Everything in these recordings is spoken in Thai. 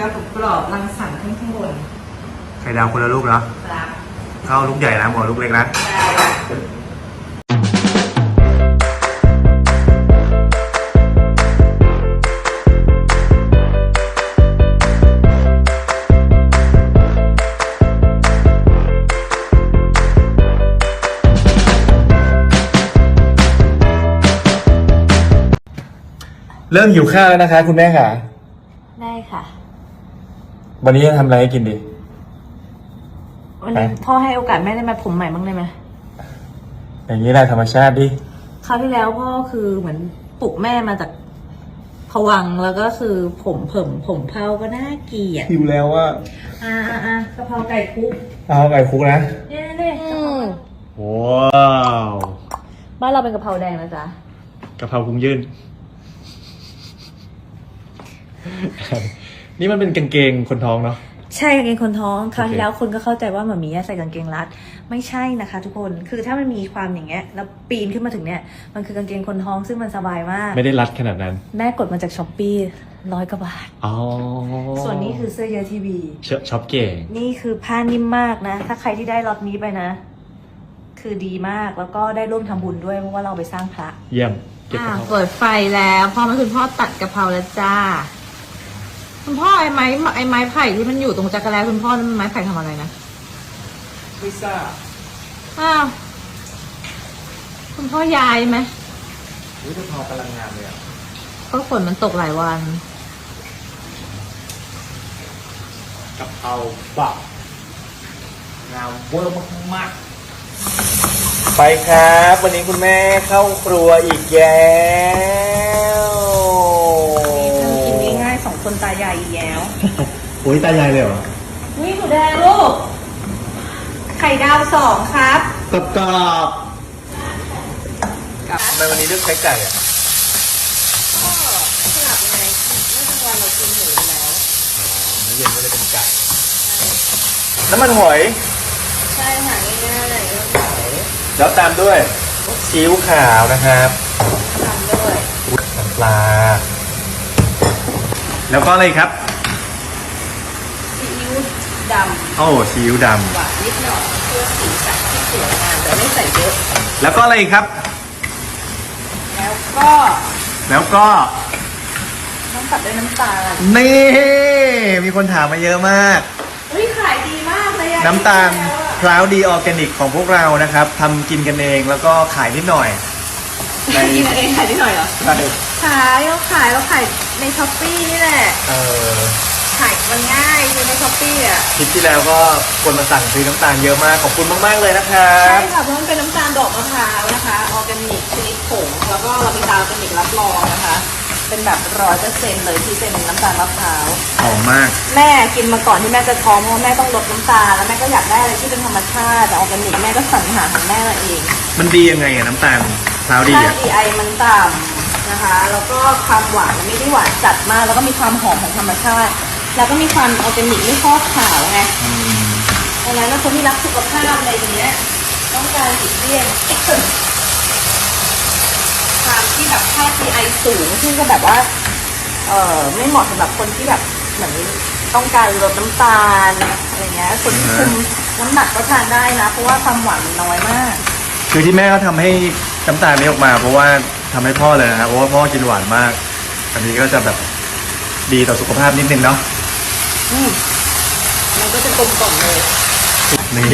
ดาวกรอบๆรังสรรค์ขึ้นข้างบนไข่ดาวคนละลูกเนาะครับเข้าลูกใหญ่นะหมอลูกเล็กนะเริ่มหิวข้าวแล้วนะคะ คุณแม่ค่ะ ได้ค่ะ วันนี้จะทำอะไรให้กินดี วันนี้ไปพ่อให้โอกาสแม่ได้ไหมผมใหม่บ้างได้ไหมอย่างนี้แหละธรรมชาติดิ คราวที่แล้วพ่อคือเหมือนปลุกแม่มาจากผวังค์แล้วก็คือผมเผิ่มผมเผาก็น่าเกลียดหิวแล้วว่าอ่าอ่าอ่ากะเพราไก่คลุกเอาไก่คุกนะ เนี่ยเนี่ยกะเพราว้าวบ้านเราเป็นกะเพราแดงนะจ๊ะกะเพราพุงยื่น นี่มันเป็นกางเกงคนท้องเนาะ ใช่กางเกงคนท้องคราวโอเคที่แล้วคนก็เข้าใจว่าหมามีใส่กางเกงรัด ไม่ใช่นะคะ ทุกคนคือถ้ามันมีความอย่างเงี้ยแล้วปีนขึ้นมาถึงเนี่ยมันคือกางเกงคนท้องซึ่งมันสบายมากไม่ได้รัดขนาดนั้น แม่กดมาจากช้อปปี้ร้อยกว่าบาทอ๋อส่วนนี้คือเสื้อเยอะทีวีชอช็อปเก่งนี่คือผ้านิ่มมากนะ ถ้าใครที่ได้ล็อตนี้ไปนะ คือดีมากแล้วก็ได้ร่วมทำบุญด้วยเพราะว่าเราไปสร้างพระ เยี่ยมเก็บอ่ากระเพราเปิดไฟแล้วพ่อแม่คุณพ่อตัดกะเพราแล้วจ้า คุณพ่อไอ้ไม้ไอ้ไม้ไผ่ที่มันอยู่ตรงจักรแลคุณพ่อนั่นมันไม้ไผ่ทำอะไรนะพิซซ่าอ้าวคุณพ่อยายไหมอุ้ยกะเพรากำลังงามเลยอะก็ฝนมันตกหลายวันกะเพราบักงามเวอร์มากๆไปครับ วันนี้คุณแม่เข้าครัวอีกแล้ว กินง่ายๆสองคนตายายอีแย้ว โอ้ยตายายเลยเหรอนี่หมูแดงลูก ไข่ดาวสองครับกรอบกรอบทำไมวันนี้เลือกใช้ไก่อะสลับไงเมื่อกลางวันเรากินหมูแล้ว มื้อเย็นก็เลยเป็นไก่ น้ำมันหอย ใช่ค่ะง่ายๆเลยแล้วตามด้วยซีอิ๊วขาวนะครับทำด้วยน้ำปลา แล้วก็อะไรครับซีอิ๊ว ดำโอ้ซีอิ๊วดหวานนิดหน่อยเพื่อสีสันที่สวยงามแต่ไม่ใส่เยอะำแล้วก็อะไรอีกครับ แล้วก็ แล้วก็ต้องตัดด้วยน้ำตาลนี่มีคนถามมาเยอะมากเฮ้ยขายดีมากเลยอะน้ำตาลพร้าวดีออร์แกนิกของพวกเรานะครับทำกินกันเองแล้วก็ขายนิดหน่อยในกินเองขายได้หน่อยเหรอใช่ขายเราขายเราขายในช้อปปี้นี่แหละเออ ขายมันง่ายคือในช้อปปี้อะ คลิปที่แล้วก็คนมาสั่งซื้อน้ำตาลเยอะมาก ขอบคุณมากๆเลยนะครัใช่บ ค่ะเพราะมันเป็นน้ำตาลดอกมะพร้าวนะคะออร์แกนิกชนิดผงแล้วก็เรามีตาออร์แกนิกรับรองนะคะ เป็นแบบร้อยเปอร์เซ็นต์เลยที่เป็นน้ำตาลมะพร้าวหอมมาก แม่กินมาก่อนที่แม่จะท้องเพราะว่าแม่ต้องลดน้ำตาลแล้วแม่ก็อยากได้อะไรที่เป็นธรรมชาติแต่ออร์แกนิกแม่ก็สรรหาของแม่มาเอง มันดียังไงอะน้ำตาลพร้าวดีค่า อะ GI มันต่ำนะคะ แล้วก็ความหวานมันไม่ได้หวานจัดมาก แล้วก็มีความหอมของธรรมชาติ แล้วก็มีความออร์แกนิกไม่ฟอกขาวไงอืมดังนั้นคนที่รักสุขภาพอะไรอย่างเงี้ยต้องการหลีกเลี่ยงความที่แบบค่า GI สูงซึ่งก็แบบว่า เออไม่เหมาะสำหรับคนที่แบบเหมือนต้องการลดน้ำตาลอะไรเงี้ยคนที่คุมน้ำหนักก็ทานได้นะ เพราะว่าความหวานมันน้อยมาก คือที่แม่เขาทำให้น้ำตาลนี้ออกมา เพราะว่าทำให้พ่อเลยนะครับเพราะว่าพ่อกินหวานมาก อันนี้ก็จะแบบดีต่อสุขภาพนิดนึงเนาะอื มมันก็จะกลมกล่อมเลย นี่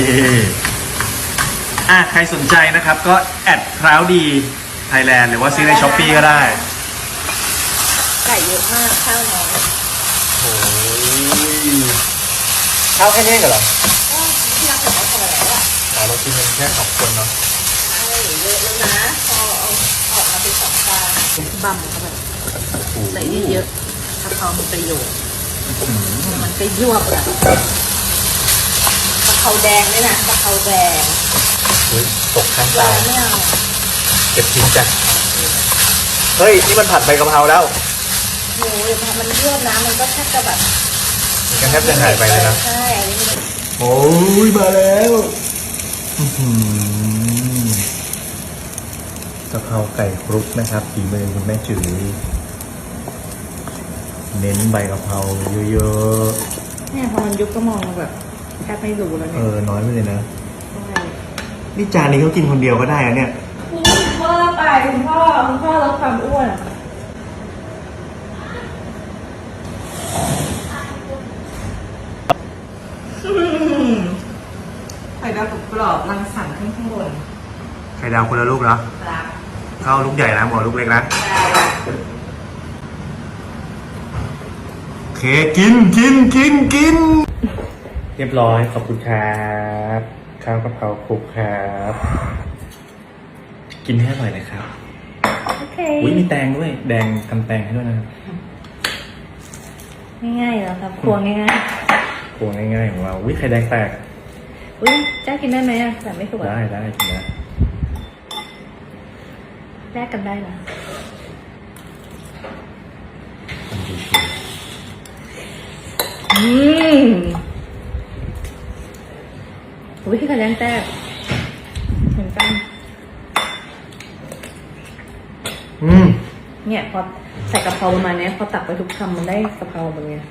อะใครสนใจนะครับ ก็แอดพร้าวดีไทยแลนด์หรือว่าซื้อในช้อปปีก็ได้ ไก่เยอะมากข้าวน้อยโอ้ยข้าวแค่นี้เหรอก็ที่รักบอกว่าพอแล้วอะอ๋อเรากินกันแค่สองคนเนาะใช่เยอะแล้วนะพอเอาออกมาเป็นสองจานบั่มเข้าไปใส่เยอะๆกะเพรามีประโยชน์ มันก็ยวบอะกะเพราแดงด้วยนะกะเพราแดงเฮ้ยตกข้างเราตาไม่เอาเก็บทิ้งจ้ะเฮ้ย นี่มันผัดใบกะเพราแล้วหมูเดี๋ยวพอมันยวบนะมันก็แทบจะแบบมันแทบจะหายไปเลยนะใช่อันนี้มันโอ้ยมาแล้วอื้อหือกะเพราไก่ครุกนะครับฝีมือคุณแม่จือ เน้นใบกะเพราเยอะเนี่ยพอมันยุบก็มองแบบแทบไม่รู้แล้วๆ เอเนี่ยอ น้อยไปเลยนะนี่จานนี้เขากินคนเดียวก็ได้อะเนี่ย คุณพ่อไปคุณพ่อคุณพ่อลดความอ้วนไข่ดาวกรอบๆรังสรรค์ขึ้นข้างบนไข่ดาวคนละลูกเหรอครับเข้าลูกใหญ่นะหมอลูกเล็กนะโอ เคกินกินกินกิน เรียบร้อยขอบคุณครับข้าวกะเพราคลุกครับ กินให้อร่อยเลยครับโอเค อุ้ยมีแตงด้วย แดงกันแตงให้ด้วยนะครับง่ายๆแล้วครับครัวง่ายครัวง่ายๆของเราอุ้ยไข่แดงแตกๆอุ้ยจ้ากินได้ไหมอะแต่ไม่สุกอะได้ได้กินได้แลกกันได้นะ อืมอุ้ยพี่คะแนนแต้มเหมือนกัน อืมเนี่ยพอใส่กะเพราประมาณเนี้ยพอตักไปทุกคำมันได้กะเพราแบบเนี้ย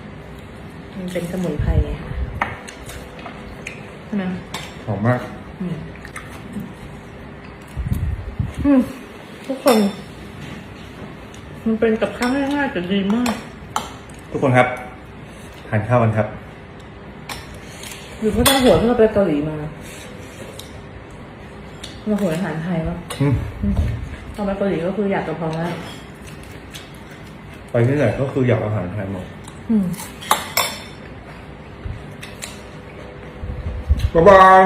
มันเป็นสมุนไพรไงใช่ไหมหอมมาก อืมอืมทุกคน มันเป็นกับข้าวง่ายๆแต่ดีมาก ทุกคนครับ ทานข้าวกันครับ หรือเพราะเราหัวที่เราไปเกาหลีมาเราหัวอาหารไทยปะอืม ตอนไปเกาหลีก็คืออยากกะเพรามากไปที่ไหนก็คืออยากอาหารไทยหมดอืม บ๊ายบาย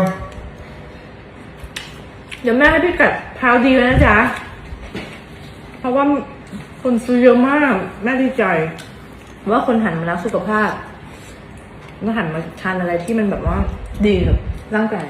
เดี๋ยวแม่ให้พี่กัดพาวดีเลยนะจ๊ะ เพราะว่าคนซื้อเยอะมาก แม่ดีใจ ว่าคนหันมารักสุขภาพ แล้วหันมาทานอะไรที่มันแบบว่าดีกับร่างกาย